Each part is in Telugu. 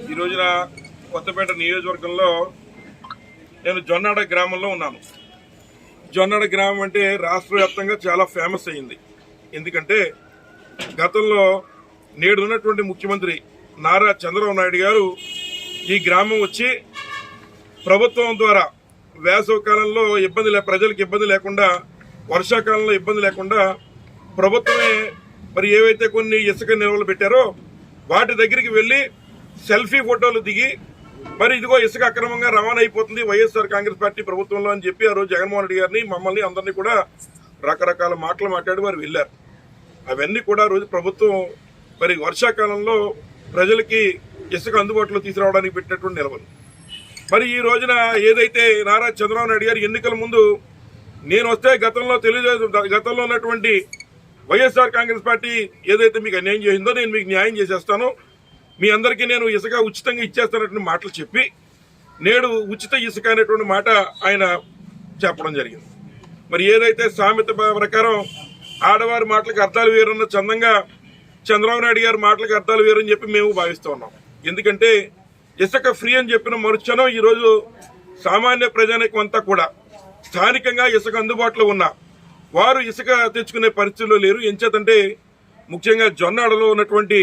ఈ రోజున కొత్తపేట నియోజకవర్గంలో నేను జొన్నాడ గ్రామంలో ఉన్నాను. జొన్నాడ గ్రామం అంటే రాష్ట్ర వ్యాప్తంగా చాలా ఫేమస్ అయింది. ఎందుకంటే గతంలో నేడు ఉన్నటువంటి ముఖ్యమంత్రి నారా చంద్రబాబు నాయుడు గారు ఈ గ్రామం వచ్చి ప్రభుత్వం ద్వారా వేసవ కాలంలో ఇబ్బంది లే ప్రజలకు ఇబ్బంది లేకుండా వర్షాకాలంలో ఇబ్బంది లేకుండా ప్రభుత్వమే మరి ఏవైతే కొన్ని ఇసుక నిల్వలు పెట్టారో వాటి దగ్గరికి వెళ్ళి సెల్ఫీ ఫోటోలు దిగి మరి ఇదిగో ఇసుక అక్రమంగా రవాణా అయిపోతుంది వైఎస్ఆర్ కాంగ్రెస్ పార్టీ ప్రభుత్వంలో అని చెప్పి ఆ రోజు జగన్మోహన్ రెడ్డి గారిని మమ్మల్ని అందరినీ కూడా రకరకాల మాటలు మాట్లాడి వారు వెళ్ళారు. అవన్నీ కూడా రోజు ప్రభుత్వం మరి వర్షాకాలంలో ప్రజలకి ఇసుక అందుబాటులో తీసుకురావడానికి పెట్టినటువంటి నిలవలు మరి ఈ రోజున ఏదైతే నారా చంద్రబాబు నాయుడు గారు ఎన్నికల ముందు నేను వస్తే గతంలో తెలుగుదేశం గతంలో ఉన్నటువంటి వైఎస్ఆర్ కాంగ్రెస్ పార్టీ ఏదైతే మీకు అన్యాయం చేసిందో నేను మీకు న్యాయం చేసేస్తాను. మీ అందరికీ నేను ఇసుక ఉచితంగా ఇచ్చేస్తానటువంటి మాటలు చెప్పి నేడు ఉచిత ఇసుక అనేటువంటి మాట ఆయన చెప్పడం జరిగింది. మరి ఏదైతే సామెత ప్రకారం ఆడవారి మాటలకు అర్థాలు వేరున్న చందంగా చంద్రబాబు నాయుడు గారి మాటలకు అర్థాలు వేరని చెప్పి మేము భావిస్తూ ఉన్నాం. ఎందుకంటే ఇసుక ఫ్రీ అని చెప్పిన మరుక్షణం ఈరోజు సామాన్య ప్రజానికం అంతా కూడా స్థానికంగా ఇసుక అందుబాటులో ఉన్న వారు ఇసుక తెచ్చుకునే పరిస్థితుల్లో లేరు. ఎంచేతంటే ముఖ్యంగా జొన్నాడలో ఉన్నటువంటి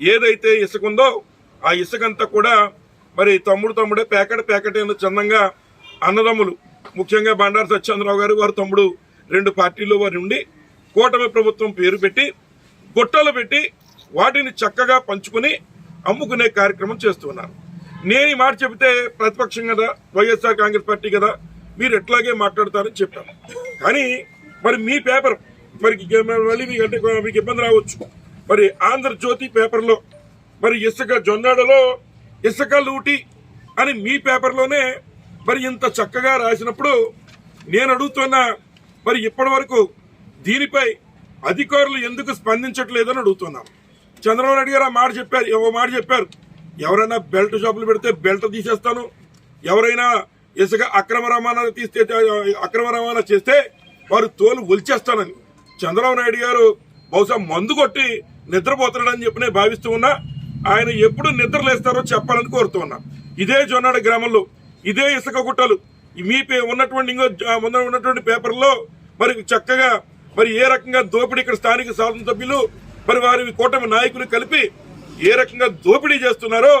ఏదైతే ఇసుక ఉందో ఆ ఇసుక అంతా కూడా మరి తమ్ముడు తమ్ముడే ప్యాకెట్ ప్యాకెట్ అయిన చందంగా అన్నదమ్ములు ముఖ్యంగా బండారు సత్యేంద్రరావు గారు వారి తమ్ముడు రెండు పార్టీల్లో వారు ఉండి కూటమి ప్రభుత్వం పేరు పెట్టి గుట్టలు పెట్టి వాటిని చక్కగా పంచుకుని అమ్ముకునే కార్యక్రమం చేస్తున్నారు. నేను ఈ మాట చెబితే ప్రతిపక్షం కదా వైఎస్ఆర్ కాంగ్రెస్ పార్టీ కదా మీరు ఎట్లాగే మాట్లాడతారని చెప్పాను. కానీ మరి మీ పేపర్ మరి మళ్ళీ మీకు అంటే మీకు ఇబ్బంది రావచ్చు. మరి ఆంధ్రజ్యోతి పేపర్లో మరి ఇసుక జొన్నాడలో ఇసుక లూటి అని మీ పేపర్లోనే మరి ఇంత చక్కగా రాసినప్పుడు నేను అడుగుతున్నా మరి ఇప్పటి వరకు దీనిపై అధికారులు ఎందుకు స్పందించట్లేదని అడుగుతున్నాం. చంద్రబాబు నాయుడు గారు ఆ మాట చెప్పారు ఓ మాట చెప్పారు. ఎవరైనా బెల్ట్ షాపులు పెడితే బెల్ట్ తీసేస్తాను. ఎవరైనా ఇసుక అక్రమ రవాణా తీస్తే అక్రమ రవాణా చేస్తే వారు తోలు ఒలిచేస్తానని. చంద్రబాబు నాయుడు గారు బహుశా మందు కొట్టి నిద్రపోతున్నాడని చెప్పి నేను భావిస్తూ ఉన్నా. ఆయన ఎప్పుడు నిద్రలేస్తారో చెప్పాలని కోరుతూ ఉన్నా. ఇదే జొన్నాడ గ్రామంలో ఇదే ఇసుక గుట్టలు. మీ పే- ఉన్నటువంటి ఇంకో ముందర ఉన్నటువంటి పేపర్లో మరి చక్కగా మరి ఏ రకంగా దోపిడీ ఇక్కడ స్థానిక శాసనసభ్యులు మరి వారి కూటమి నాయకులు కలిపి ఏ రకంగా దోపిడీ చేస్తున్నారో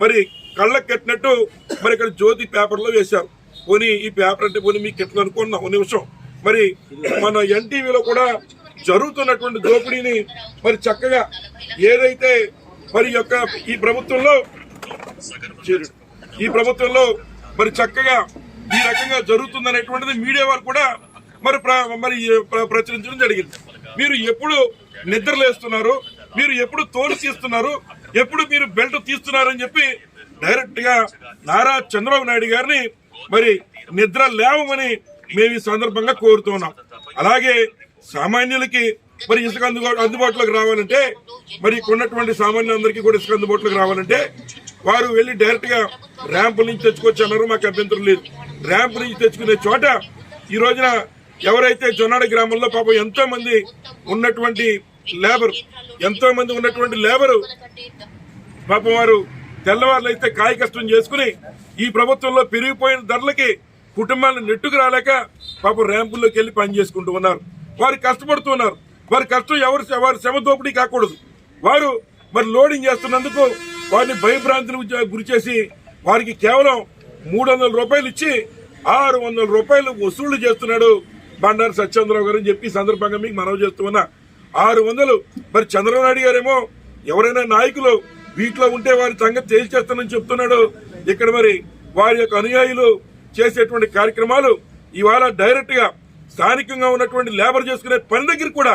మరి కళ్ళకు కట్టినట్టు మరి ఇక్కడ జ్యోతి పేపర్లో వేశారు. పోనీ ఈ పేపర్ అంటే పోనీ మీకు ఎట్లా అనుకున్నా ఒక నిమిషం. మరి మన ఎన్టీవీలో కూడా జరుగుతున్నటువంటి దోపిడీని మరి చక్కగా ఏదైతే మరి యొక్క ఈ ప్రభుత్వంలో ఈ ప్రభుత్వంలో మరి చక్కగా ఈ రకంగా జరుగుతుందనేటువంటిది మీడియా వారు కూడా మరి మరి ప్ర- ప్రచురించడం జరిగింది. మీరు ఎప్పుడు నిద్రలేస్తున్నారు? మీరు ఎప్పుడు తోలు తీస్తున్నారు? ఎప్పుడు మీరు బెల్ట్ తీస్తున్నారని చెప్పి డైరెక్ట్గా నారా చంద్రబాబు నాయుడు గారిని మరి నిద్ర లేవమని మేము ఈ సందర్భంగా కోరుతున్నాం అలాగే సామాన్యులకి మరి ఇసుక అందుబాటులోకి రావాలంటే మరి కొన్నటువంటి ఉన్నటువంటి సామాన్యులందరికీ కూడా ఇసుక అందుబాటులోకి రావాలంటే వారు వెళ్ళి డైరెక్ట్గా ర్యాంపుల నుంచి తెచ్చుకోవచ్చు అన్నారు మాకు అభ్యంతరం లేదు. ర్యాంప్ నుంచి తెచ్చుకునే చోట ఈ రోజున ఎవరైతే జొన్నాడ గ్రామంలో పాపం ఎంతో మంది ఉన్నటువంటి లేబర్ ఎంతో మంది ఉన్నటువంటి లేబరు పాపం వారు తెల్లవారులు అయితే కాయ కష్టం చేసుకుని ఈ ప్రభుత్వంలో పెరిగిపోయిన ధరలకి కుటుంబాలను నెట్టుకు రాలేక పాపం ర్యాంపుల్లోకి వెళ్ళి పని చేసుకుంటూ ఉన్నారు. వారు కష్టపడుతున్నారు. వారి కష్టం ఎవరు వారి శ్రమ దోపిడీ కాకూడదు. వారు మరి లోడింగ్ చేస్తున్నందుకు వారిని భయభ్రాంతులకు గురి చేసి వారికి కేవలం మూడు వందల రూపాయలు ఇచ్చి ఆరు వందల రూపాయలు వసూళ్ళు చేస్తున్నాడు బండారు సత్యేంద్రరావు గారు అని చెప్పి సందర్భంగా మీకు మనవి చేస్తున్నా ఆరు వందలు మరి చంద్రబాబు నాయుడు గారేమో ఎవరైనా నాయకులు వీటిలో ఉంటే వారి సంగతి తేల్చేస్తానని చెప్తున్నాడు. ఇక్కడ మరి వారి యొక్క అనుయాయులు చేసేటువంటి కార్యక్రమాలు ఇవాళ డైరెక్ట్గా స్థానికంగా ఉన్నటువంటి లేబర్ చేసుకునే పని దగ్గర కూడా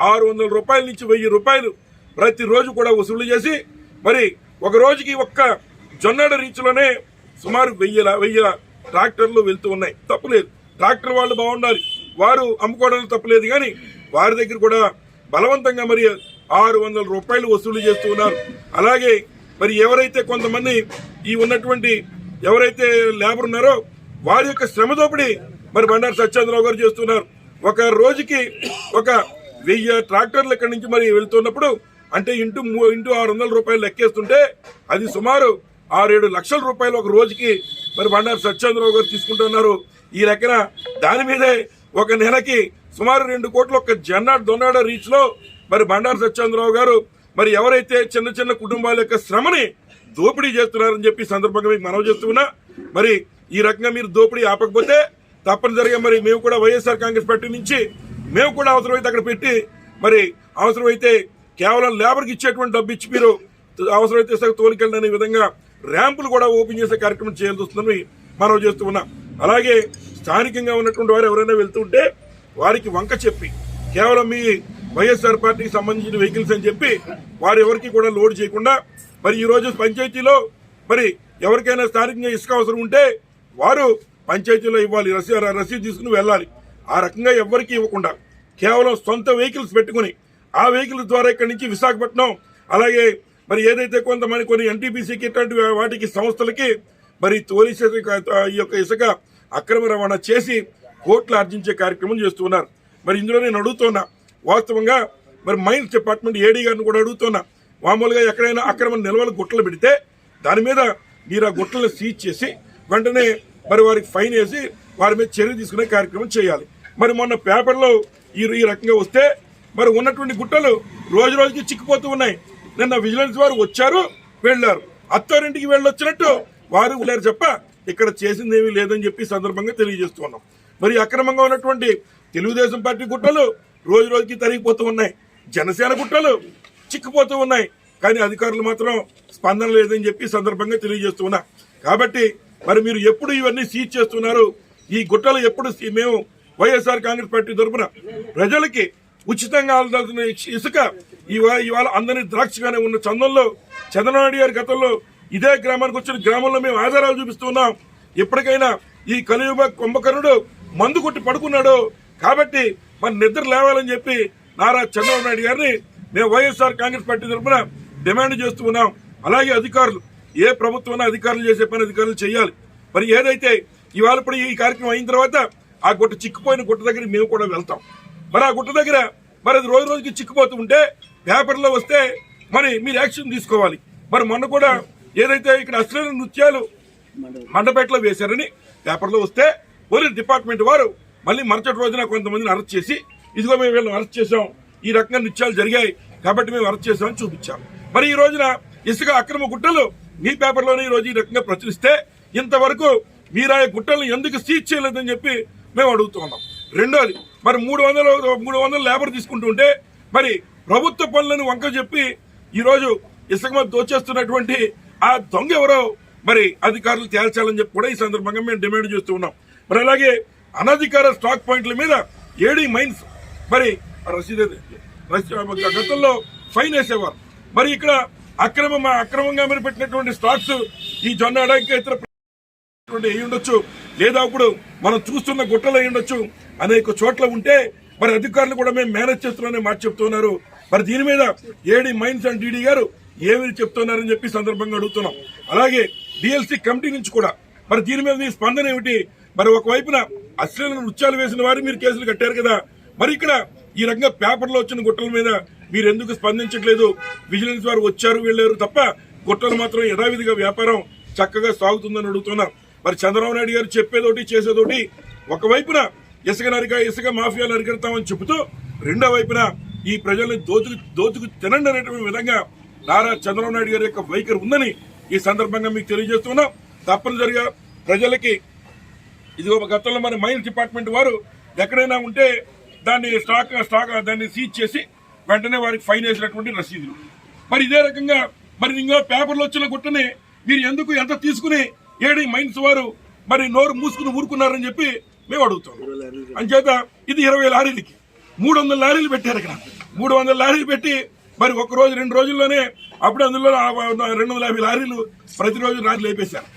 ఆరు వందల రూపాయల నుంచి వెయ్యి రూపాయలు ప్రతిరోజు కూడా వసూలు చేసి మరి ఒక రోజుకి ఒక్క జొన్నడ రీచ్లోనే సుమారు వెయ్యి వెయ్యి ట్రాక్టర్లు వెళ్తూ ఉన్నాయి. తప్పులేదు. ట్రాక్టర్ వాళ్ళు బాగుండాలి. వారు అమ్ముకోవడం తప్పులేదు కానీ వారి దగ్గర కూడా బలవంతంగా మరి ఆరు వందల రూపాయలు వసూలు చేస్తూ ఉన్నారు. అలాగే మరి ఎవరైతే కొంతమంది ఈ ఉన్నటువంటి ఎవరైతే లేబర్ ఉన్నారో వారి యొక్క శ్రమ దోపిడీ మరి బండారు సత్యేంద్రరావు గారు చేస్తున్నారు. ఒక రోజుకి ఒక వెయ్యి ట్రాక్టర్లు ఇక్కడి నుంచి మరి వెళ్తున్నప్పుడు అంటే ఇంటూ మూ- ఇంటూ ఆరు వందల రూపాయలు లెక్కేస్తుంటే అది సుమారు ఆరేడు లక్షల రూపాయలు ఒక రోజుకి మరి బండారు సత్యేంద్రరావు గారు తీసుకుంటున్నారు. ఈ లెక్కన దాని మీదే ఒక నెలకి సుమారు రెండు కోట్ల ఒక జన్నాడు దొన్నాడ రీచ్లో మరి బండారు సత్యేంద్రరావు గారు మరి ఎవరైతే చిన్న చిన్న కుటుంబాల యొక్క శ్రమని దోపిడీ చేస్తున్నారని చెప్పి సందర్భంగా మీకు మనవి చేస్తున్నా మరి ఈ రకంగా మీరు దోపిడీ ఆపకపోతే తప్పనిసరిగా మరి మేము కూడా వైఎస్ఆర్ కాంగ్రెస్ పార్టీ నుంచి మేము కూడా అవసరమైతే అక్కడ పెట్టి మరి అవసరమైతే కేవలం లేబర్కి ఇచ్చేటువంటి డబ్బు ఇచ్చి మీరు అవసరమైతే సగం తోలికెళ్ళి అనే విధంగా ర్యాంపులు కూడా ఓపెన్ చేసే కార్యక్రమం చేయాల్సి వస్తుందని మనం చేస్తూ ఉన్నాం. అలాగే స్థానికంగా ఉన్నటువంటి వారు ఎవరైనా వెళ్తుంటే వారికి వంక చెప్పి కేవలం మీ వైఎస్ఆర్ పార్టీకి సంబంధించిన వెహికల్స్ అని చెప్పి వారు ఎవరికి కూడా లోడ్ చేయకుండా మరి ఈ రోజు పంచాయతీలో మరి ఎవరికైనా స్థానికంగా ఇసుక అవసరం ఉంటే వారు పంచాయతీలో ఇవ్వాలి రసీ రసీదు తీసుకుని వెళ్ళాలి. ఆ రకంగా ఎవరికి ఇవ్వకుండా కేవలం సొంత వెహికల్స్ పెట్టుకుని ఆ వెహికల్స్ ద్వారా ఇక్కడి నుంచి విశాఖపట్నం అలాగే మరి ఏదైతే కొంతమంది కొన్ని ఎన్టీపీసీకి ఇట్లాంటి వాటికి సంస్థలకి మరి తోలిసే ఈ యొక్క ఇసుక అక్రమ రవాణా చేసి కోట్లు ఆర్జించే కార్యక్రమం చేస్తున్నారు మరి ఇందులో నేను అడుగుతున్నా వాస్తవంగా మరి మైన్స్ డిపార్ట్మెంట్ ఏడీ గారిని కూడా అడుగుతున్నా మామూలుగా ఎక్కడైనా అక్రమ నిల్వలు గుట్టలు పెడితే దాని మీద మీరు ఆ గుట్టలను సీజ్ చేసి వెంటనే మరి వారికి ఫైన్ వేసి వారి మీద చర్య తీసుకునే కార్యక్రమం చేయాలి. మరి మొన్న పేపర్లో ఈ ఈ రకంగా వస్తే మరి ఉన్నటువంటి గుట్టలు రోజు రోజుకి చిక్కిపోతూ ఉన్నాయి. నిన్న విజిలెన్స్ వారు వచ్చారు వెళ్ళారు. అత్తారింటికి వెళ్ళొచ్చినట్టు వారు వెళ్ళారు చెప్ప ఇక్కడ చేసింది ఏమీ లేదని చెప్పి సందర్భంగా తెలియజేస్తున్నాం. మరి అక్రమంగా ఉన్నటువంటి తెలుగుదేశం పార్టీ గుట్టలు రోజు రోజుకి తరిగిపోతూ ఉన్నాయి. జనసేన గుట్టలు చిక్కిపోతూ ఉన్నాయి. కానీ అధికారులు మాత్రం స్పందన లేదని చెప్పి సందర్భంగా తెలియజేస్తున్నా. కాబట్టి మరి మీరు ఎప్పుడు ఇవన్నీ సీజ్ చేస్తున్నారు? ఈ గుట్టలు ఎప్పుడు మేము వైఎస్ఆర్ కాంగ్రెస్ పార్టీ తరఫున ప్రజలకి ఉచితంగా అందాల్సిన ఇసుక ఇవాళ ఇవాళ అందరినీ ద్రాక్షగానే ఉన్న చందంలో చంద్రనాయుడు గారి గతంలో ఇదే గ్రామానికి వచ్చిన గ్రామంలో మేము ఆధారాలు చూపిస్తున్నాం ఎప్పటికైనా ఈ కలియుగ కుంభకర్ణుడు మందు కొట్టి పడుకున్నాడు. కాబట్టి మన నిద్ర లేవాలని చెప్పి నారా చంద్రబాబు నాయుడు గారిని మేము వైఎస్ఆర్ కాంగ్రెస్ పార్టీ తరఫున డిమాండ్ చేస్తూ ఉన్నాం. అలాగే అధికారులు ఏ ప్రభుత్వం అధికారులు చేసే పని అధికారులు చేయాలి. మరి ఏదైతే ఇవాళ ఇప్పుడు ఈ కార్యక్రమం అయిన తర్వాత ఆ గుట్ట చిక్కుపోయిన గుట్ట దగ్గర మేము కూడా వెళ్తాం. మరి ఆ గుట్ట దగ్గర మరి అది రోజు రోజుకి చిక్కుపోతూ ఉంటే పేపర్లో వస్తే మరి మీరు యాక్షన్ తీసుకోవాలి. మరి మొన్న కూడా ఏదైతే ఇక్కడ అసలైన నృత్యాలు మండపేటలో వేశారని పేపర్లో వస్తే పోలీస్ డిపార్ట్మెంట్ వారు మళ్ళీ మరుసటి రోజున కొంతమందిని అరెస్ట్ చేసి ఇదిగో మేము వీళ్ళని అరెస్ట్ చేసాం ఈ రకంగా నృత్యాలు జరిగాయి కాబట్టి మేము అరెస్ట్ చేశామని చూపించాం మరి ఈ రోజున ఇసుక అక్రమ గుట్టలు మీ పేపర్లోనే ఈ రోజు ఈ రకంగా ప్రచురిస్తే ఇంతవరకు మీరు ఆ గుట్టలను ఎందుకు సీజ్ చేయలేదని చెప్పి మేము అడుగుతున్నాం రెండోది మరి మూడు వందలు మూడు వందలు లేబర్ తీసుకుంటుంటే మరి ప్రభుత్వ పనులను వంక చెప్పి ఈరోజు రోజు దోచేస్తున్నటువంటి ఆ దొంగ ఎవరో మరి అధికారులు తేల్చాలని చెప్పి కూడా ఈ సందర్భంగా మేము డిమాండ్ చేస్తూ ఉన్నాం. మరి అలాగే అనధికార స్టాక్ పాయింట్ల మీద ఏడీ మైన్స్ మరి రసీదు గతంలో ఫైన్ వేసేవారు. మరి ఇక్కడ అక్రమ అక్రమంగా మీరు పెట్టినటువంటి స్టాక్స్ ఈ జొన్న ఇంకా ఇతర అయి ఉండొచ్చు. లేదా ఇప్పుడు మనం చూస్తున్న గుట్టలు అయి ఉండొచ్చు. అనేక చోట్ల ఉంటే మరి అధికారులు కూడా మేము మేనేజ్ చేస్తున్నామని మాట చెప్తున్నారు. మరి దీని మీద ఏడి మైన్స్ అండ్ డీడీ గారు ఏమి చెప్తున్నారని చెప్పి సందర్భంగా అడుగుతున్నాం. అలాగే డిఎల్సి కమిటీ నుంచి కూడా మరి దీని మీద మీ స్పందన ఏమిటి? మరి ఒకవైపున అశ్లీల నృత్యాలు వేసిన వారు మీరు కేసులు కట్టారు కదా. మరి ఇక్కడ ఈ రకంగా పేపర్లో వచ్చిన గుట్టల మీద మీరు ఎందుకు స్పందించట్లేదు? విజిలెన్స్ వారు వచ్చారు వెళ్ళారు తప్ప గుట్టలు మాత్రం యథావిధిగా వ్యాపారం చక్కగా సాగుతుందని అడుగుతున్నా. మరి చంద్రబాబు నాయుడు గారు చెప్పేదోటి చేసేదోటి ఒకవైపున ఇసుక నరిక ఇసుక మాఫియాలు అరికెడతామని చెబుతూ రెండో వైపున ఈ ప్రజల్ని దోచుకు దోచుకు తినండి అనేటువంటి విధంగా నారా చంద్రబాబు నాయుడు గారి యొక్క వైఖరి ఉందని ఈ సందర్భంగా మీకు తెలియజేస్తున్నాం. తప్పనిసరిగా ప్రజలకి ఇదిగో గతంలో మన మైన్స్ డిపార్ట్మెంట్ వారు ఎక్కడైనా ఉంటే దాన్ని స్టాక్ స్టాక్ దాన్ని సీజ్ చేసి వెంటనే వారికి ఫైన్ వేసినటువంటి రసీదులు. మరి ఇదే రకంగా మరి ఇంకా పేపర్లో వచ్చిన గుట్టని మీరు ఎందుకు ఎంత తీసుకుని ఏడి మైన్స్ వారు మరి నోరు మూసుకుని ఊరుకున్నారని చెప్పి మేము అడుగుతాం అంచేత ఇది ఇరవై లారీలకి. మూడు వందల లారీలు పెట్టారు ఇక్కడ. మూడు వందల లారీలు పెట్టి మరి ఒక రోజు రెండు రోజుల్లోనే అప్పుడు అందులో రెండు వందల యాభై లారీలు ప్రతిరోజు లారీలు వేపేశారు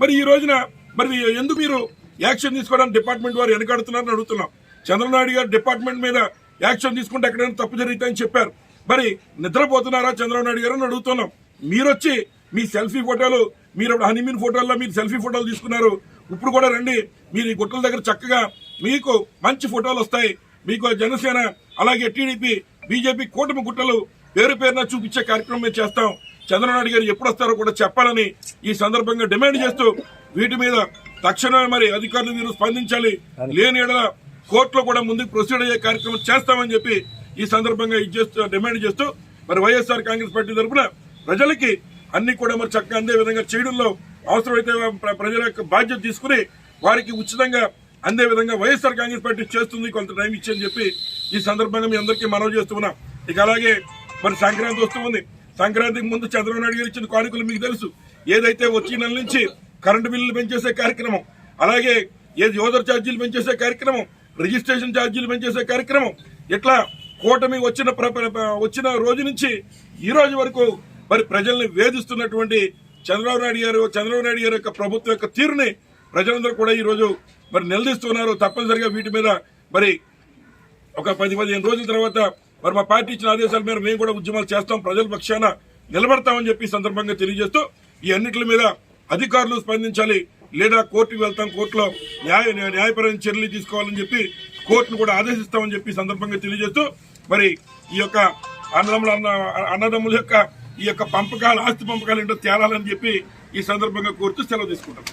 మరి ఈ రోజున మరి ఎందుకు మీరు యాక్షన్ తీసుకోవడానికి డిపార్ట్మెంట్ వారు వెనకాడుతున్నారని అడుగుతున్నాం. చంద్రనాయుడు గారు డిపార్ట్మెంట్ మీద యాక్షన్ తీసుకుంటే ఎక్కడైనా తప్పు జరుగుతాయని చెప్పారు. మరి నిద్రపోతున్నారా చంద్రబాబు నాయుడు గారు అని అడుగుతున్నాం. మీరు వచ్చి మీ సెల్ఫీ ఫోటోలు మీరు అప్పుడు హనీమూన్ ఫోటోల్లో మీరు సెల్ఫీ ఫోటోలు తీసుకున్నారు. ఇప్పుడు కూడా రండి మీరు ఈ గుట్టల దగ్గర చక్కగా మీకు మంచి ఫోటోలు వస్తాయి. మీకు జనసేన అలాగే టీడీపీ బీజేపీ కూటమి గుట్టలు పేరు పేరున చూపించే కార్యక్రమం మేము చేస్తాం. చంద్రబాబు నాయుడు గారు ఎప్పుడు వస్తారో కూడా చెప్పాలని ఈ సందర్భంగా డిమాండ్ చేస్తూ వీటి మీద తక్షణమే మరి అధికారులు మీరు స్పందించాలి. లేని ఎడల కోర్టులో కూడా ముందుకు ప్రొసీడ్ అయ్యే కార్యక్రమం చేస్తామని చెప్పి ఈ సందర్భంగా ఇది చేస్తూ డిమాండ్ చేస్తూ మరి వైఎస్ఆర్ కాంగ్రెస్ పార్టీ తరఫున ప్రజలకి అన్ని కూడా మరి చక్కగా అందే విధంగా చేయడంలో అవసరమైతే ప్రజల యొక్క బాధ్యత తీసుకుని వారికి ఉచితంగా అందే విధంగా వైఎస్ఆర్ కాంగ్రెస్ పార్టీ చేస్తుంది కొంత టైం ఇచ్చని చెప్పి ఈ సందర్భంగా మీ అందరికీ మనవి చేస్తున్నాం ఇక అలాగే మరి సంక్రాంతి వస్తుంది సంక్రాంతికి ముందు చంద్రబాబు నాయుడు గారు ఇచ్చిన కానుకలు మీకు తెలుసు. ఏదైతే వచ్చే నెల నుంచి కరెంటు బిల్లులు పెంచేసే కార్యక్రమం అలాగే ఏది యూజర్ ఛార్జీలు పెంచేసే కార్యక్రమం రిజిస్ట్రేషన్ ఛార్జీలు పెంచేసే కార్యక్రమం. ఇట్లా కూటమి వచ్చిన ప్ర- వచ్చిన రోజు నుంచి ఈ రోజు వరకు మరి ప్రజల్ని వేధిస్తున్నటువంటి చంద్రబాబు నాయుడు గారు చంద్రబాబు నాయుడు గారి యొక్క ప్రభుత్వం యొక్క తీరుని ప్రజలందరూ కూడా ఈ రోజు మరి నిలదీస్తున్నారు. తప్పనిసరిగా వీటి మీద మరి ఒక పది పదిహేను రోజుల తర్వాత మరి మా పార్టీ ఇచ్చిన ఆదేశాల మేర మేము కూడా ఉద్యమాలు చేస్తాం. ప్రజల పక్షాన నిలబడతామని చెప్పి సందర్భంగా తెలియజేస్తూ ఈ అన్నిటి మీద అధికారులు స్పందించాలి. లేదా కోర్టుకు వెళ్తాం కోర్టులో న్యాయ న్యాయపరమైన చర్యలు తీసుకోవాలని చెప్పి కోర్టును కూడా ఆదేశిస్తామని చెప్పి సందర్భంగా తెలియజేస్తూ మరి ఈ యొక్క అన్నదమ్ముల అన్న అన్నదమ్ముల యొక్క ఈ యొక్క పంపకాలు ఆస్తి పంపకాలు ఏంటో తేలాలని చెప్పి ఈ సందర్భంగా కోరుతూ సెలవు తీసుకుంటాం.